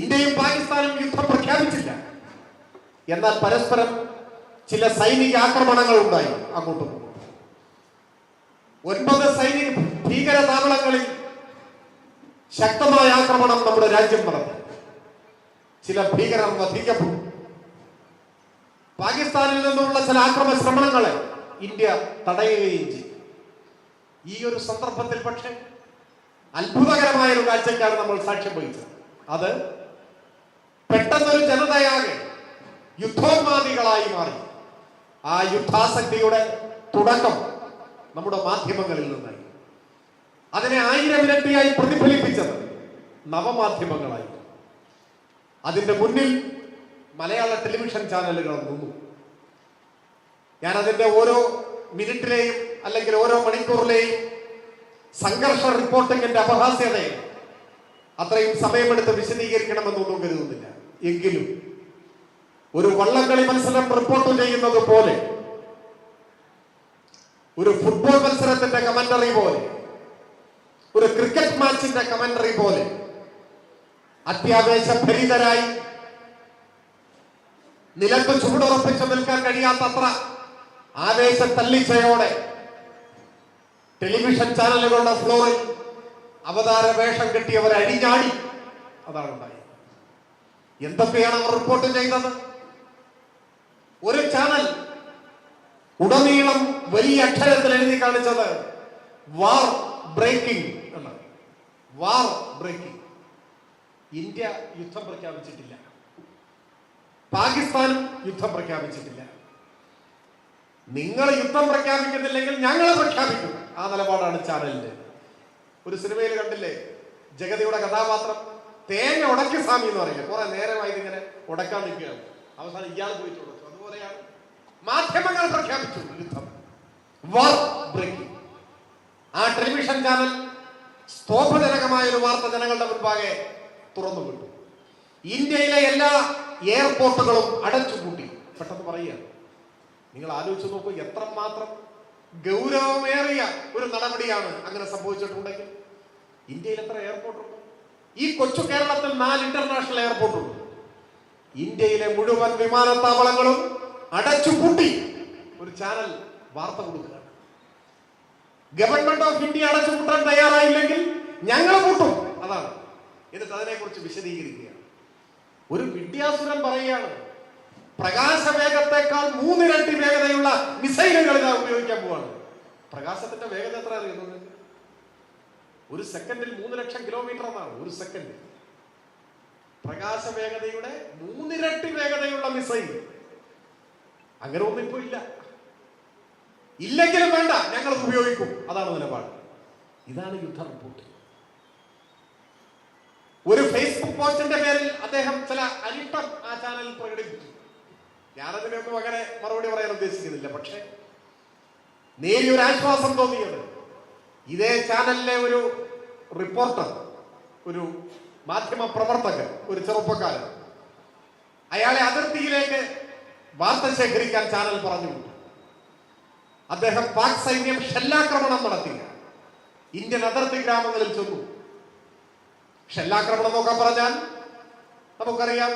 ഇന്ത്യയും പാകിസ്ഥാനും യുദ്ധം പ്രഖ്യാപിച്ചില്ല. എന്നാൽ പരസ്പരം ചില സൈനിക ആക്രമണങ്ങൾ ഉണ്ടായി അങ്ങോട്ടും ഒൻപത് സൈനിക ഭീകര താവളങ്ങളിൽ ശക്തമായ ആക്രമണം നമ്മുടെ രാജ്യം നടത്തി. ചില ഭീകരർ വധിക്കപ്പെട്ടു. പാകിസ്ഥാനിൽ നിന്നുള്ള ചില ആക്രമ ശ്രമണങ്ങളെ ഇന്ത്യ തടയുകയും ചെയ്തു. ഈ ഒരു സന്ദർഭത്തിൽ പക്ഷെ അത്ഭുതകരമായ ഒരു കാഴ്ചക്കാണ് നമ്മൾ സാക്ഷ്യം വഹിച്ചത്. അത് പെട്ടെന്നൊരു ജനതയാകെ യുദ്ധോന്മാദികളായി മാറി. ആ യുദ്ധാസക്തിയുടെ തുടക്കം നമ്മുടെ മാധ്യമങ്ങളിൽ നിന്നായി. അതിനെ ആയിരം ഇരട്ടിയായി പ്രതിഫലിപ്പിച്ചത് നവമാധ്യമങ്ങളായി. അതിന്റെ മുന്നിൽ മലയാള ടെലിവിഷൻ ചാനലുകൾ നിന്നു. ഞാൻ അതിന്റെ ഓരോ മിനിറ്റിലെയും അല്ലെങ്കിൽ ഓരോ മണിക്കൂറിലെയും സംഘർഷ റിപ്പോർട്ടിങ്ങിന്റെ അപഹാസ്യതയെ അത്രയും സമയമെടുത്ത് വിശദീകരിക്കണമെന്നൊന്നും കരുതുന്നില്ല. എങ്കിലും ഒരു വള്ളംകളി മത്സരം റിപ്പോർട്ട് ചെയ്യുന്നത് പോലെ ഒരു ഫുട്ബോൾ മത്സരത്തിന്റെ കമന്ററി പോലെ ഒരു ക്രിക്കറ്റ് മാച്ചിന്റെ കമന്ററി പോലെ അത്യാവേശഭരിതരായി നിലത്ത് ചുവടുറപ്പിച്ച് നിൽക്കാൻ കഴിയാത്തത്ര ആവേശ തല്ലിച്ചയോടെ ടെലിവിഷൻ ചാനലുകളുടെ ഫ്ലോറിൽ അവതാര വേഷം കെട്ടിയവർ അഴിഞ്ഞാടി അതാണ് ഉണ്ടായത്. എന്തൊക്കെയാണ് അവർ റിപ്പോർട്ട് ചെയ്തത്? ഒരു ചാനൽ ഉടനീളം വലിയ അക്ഷരത്തിൽ എഴുതി കാണിച്ചത് വാർ ബ്രേക്കിംഗ് എന്നാണ്. വാർ ബ്രേക്കിംഗ് ഇന്ത്യ യുദ്ധം പ്രഖ്യാപിച്ചിട്ടില്ല. പാകിസ്ഥാനും യുദ്ധം പ്രഖ്യാപിച്ചിട്ടില്ല. നിങ്ങൾ യുദ്ധം പ്രഖ്യാപിക്കുന്നില്ലെങ്കിൽ ഞങ്ങളെ പ്രഖ്യാപിക്കും. ആ നിലപാടാണ് ചാനലിന്റെ ഒരു സിനിമയിൽ കണ്ടില്ലേ? ജഗതിയുടെ കഥാപാത്രം തേങ്ങ ഉടക്കി സ്വാമി എന്ന് പറയില്ല കുറെ നേരമായി ഇങ്ങനെ ഉടക്കാൻ നിൽക്കുകയാണ്. അവസാനം ഇയാൾ പോയിട്ട് അതുപോലെയാണ് മാധ്യമങ്ങൾ പ്രഖ്യാപിച്ചു. യുദ്ധം. വാർ ബ്രേക്കിംഗ് ആ ടെലിവിഷൻ ചാനൽ സ്തോഭജനകമായ ഒരു വാർത്ത ജനങ്ങളുടെ മുൻപാകെ തുറന്നു വിട്ടു. ഇന്ത്യയിലെ എല്ലാ എയർപോർട്ടുകളും അടച്ചു അടച്ചുപൂട്ടി പെട്ടെന്ന് പറയുക നിങ്ങൾ ആലോചിച്ച് നോക്കൂ എത്രമാത്രം ഗൗരവമേറിയ ഒരു നടപടിയാണ് അങ്ങനെ സംഭവിച്ചിട്ടുണ്ടെങ്കിൽ. ഇന്ത്യയിൽ എത്ര എയർപോർട്ട് ഉണ്ട്? ഈ കൊച്ചു കേരളത്തിൽ നാല് ഇന്റർനാഷണൽ എയർപോർട്ട് ഉണ്ട്. ഇന്ത്യയിലെ മുഴുവൻ വിമാനത്താവളങ്ങളും അടച്ചു പൂട്ടി. ഒരു ചാനൽ വാർത്ത കൊടുക്കുകയാണ്. ഗവൺമെന്റ് ഓഫ് ഇന്ത്യ അടച്ചു പൂട്ടാൻ തയ്യാറായില്ലെങ്കിൽ ഞങ്ങൾ പൂട്ടും. അതാണ്. എന്നിട്ട് അതിനെക്കുറിച്ച് വിശദീകരിക്കുകയാണ്. ഒരു വിദ്യാസുരൻ പറയുകയാണ് പ്രകാശവേഗത്തെക്കാൾ മൂന്നിരട്ടി വേഗതയുള്ള മിസൈലുകൾ ഇതാ ഉപയോഗിക്കാൻ പോവാണ്. പ്രകാശത്തിന്റെ വേഗത എത്ര അറിയുന്നു നിങ്ങൾക്ക്? ഒരു സെക്കൻഡിൽ മൂന്ന് ലക്ഷം കിലോമീറ്റർ എന്നാണ് ഒരു സെക്കൻഡ് പ്രകാശ വേഗതയുടെ മൂന്നിരട്ടി വേഗതയുള്ള മിസൈൽ അങ്ങനെ ഒന്നും ഇപ്പോ ഇല്ല. ഇല്ലെങ്കിലും വേണ്ട ഞങ്ങൾ ഉപയോഗിക്കും. അതാണ് നിലപാട്. ഇതാണ് യുദ്ധ റിപ്പോർട്ട്. ഒരു ഫേസ്ബുക്ക് പോസ്റ്റിന്റെ പേരിൽ അദ്ദേഹം ചില അരിപ്പം ആ ചാനലിൽ പ്രകടിപ്പിച്ചു. ഞാനതിനൊന്നും അങ്ങനെ മറുപടി പറയാൻ ഉദ്ദേശിക്കുന്നില്ല പക്ഷെ നേരിയൊരു ആശ്വാസം തോന്നിയത് ഇതേ ചാനലിലെ ഒരു റിപ്പോർട്ടർ ഒരു മാധ്യമ പ്രവർത്തകൻ ഒരു ചെറുപ്പക്കാരൻ അയാളെ അതിർത്തിയിലേക്ക് വാർത്ത ശേഖരിക്കാൻ ചാനൽ പറഞ്ഞു അദ്ദേഹം പാക് സൈന്യം ഷെല്ലാക്രമണം നടത്തി ഇന്ത്യൻ അതിർത്തി ഗ്രാമങ്ങളിൽ ചെന്നു. ഷെല്ലാക്രമണം നോക്കാൻ പറഞ്ഞാൽ നമുക്കറിയാം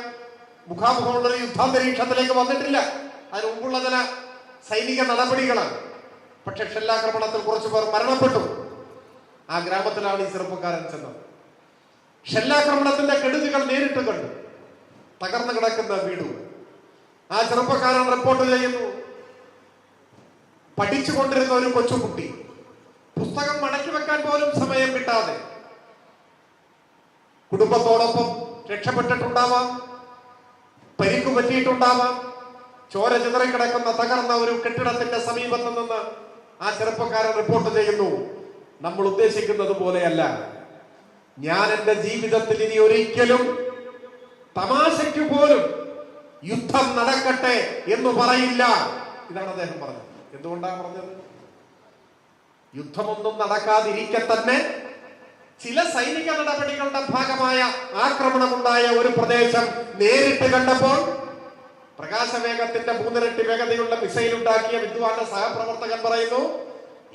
മുഖാമുഖമുള്ള യുദ്ധാന്തരീക്ഷത്തിലേക്ക് വന്നിട്ടില്ല. അതിന് മുമ്പുള്ള ചില സൈനിക നടപടികളാണ്. പക്ഷെ ഷെല്ലാക്രമണത്തിൽ കുറച്ചു പേർ മരണപ്പെട്ടു. ആ ഗ്രാമത്തിലാണ് ഈ ചെറുപ്പക്കാരൻ ചെന്നത്. ഷെല്ലാക്രമണത്തിന്റെ കെടുതികൾ നേരിട്ട് കണ്ടു. തകർന്നു കിടക്കുന്ന വീടുകൾ ആ ചെറുപ്പക്കാരൻ റിപ്പോർട്ട് ചെയ്യുന്നു. പഠിച്ചുകൊണ്ടിരുന്ന ഒരു കൊച്ചുകുട്ടി. പുസ്തകം മടക്കി വെക്കാൻ പോലും സമയം കിട്ടാതെ. കുടുംബത്തോടൊപ്പം രക്ഷപ്പെട്ടിട്ടുണ്ടാവാം. പരിക്കു പറ്റിയിട്ടുണ്ടാവാം. ചോര ചിതറിക്കിടക്കുന്ന തകർന്ന ഒരു കെട്ടിടത്തിന്റെ സമീപത്ത് നിന്ന് ആ ചെറുപ്പക്കാരൻ റിപ്പോർട്ട് ചെയ്യുന്നു. നമ്മൾ ഉദ്ദേശിക്കുന്നത് പോലെയല്ല. ഞാൻ എന്റെ ജീവിതത്തിൽ ഇനി ഒരിക്കലും തമാശയ്ക്ക് പോലും യുദ്ധം നടക്കട്ടെ എന്ന് പറയില്ല. ഇതാണ് അദ്ദേഹം പറഞ്ഞത്. എന്തുകൊണ്ടാണ് പറഞ്ഞത്? യുദ്ധമൊന്നും നടക്കാതിരിക്കെ തന്നെ ചില സൈനിക നടപടികളുടെ ഭാഗമായ ആക്രമണമുണ്ടായ ഒരു പ്രദേശം നേരിട്ട് കണ്ടപ്പോൾ പ്രകാശവേഗത്തിന്റെ മൂന്നിരട്ടി വേഗതയുള്ള മിസൈൽ ഉണ്ടാക്കിയ വിദ്വാന്റെ സഹപ്രവർത്തകൻ പറയുന്നു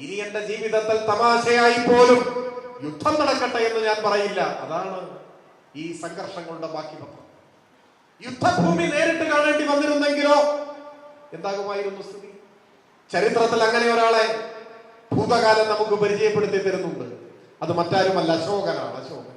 ഇനി എന്റെ ജീവിതത്തിൽ തമാശയായി പോലും യുദ്ധം നടക്കട്ടെ എന്ന് ഞാൻ പറയില്ല. അതാണ് ഈ സംഘർഷങ്ങളുടെ ബാക്കി പത്രം യുദ്ധഭൂമി നേരിട്ട് കാണേണ്ടി വന്നിരുന്നെങ്കിലോ എന്താകുമായിരുന്നു സ്ഥിതി? ചരിത്രത്തിൽ അങ്ങനെ ഒരാളെ ഭൂതകാലം നമുക്ക് പരിചയപ്പെടുത്തി തരുന്നുണ്ട്. അത് മറ്റാരുമല്ല അശോകനാണ് അശോകൻ.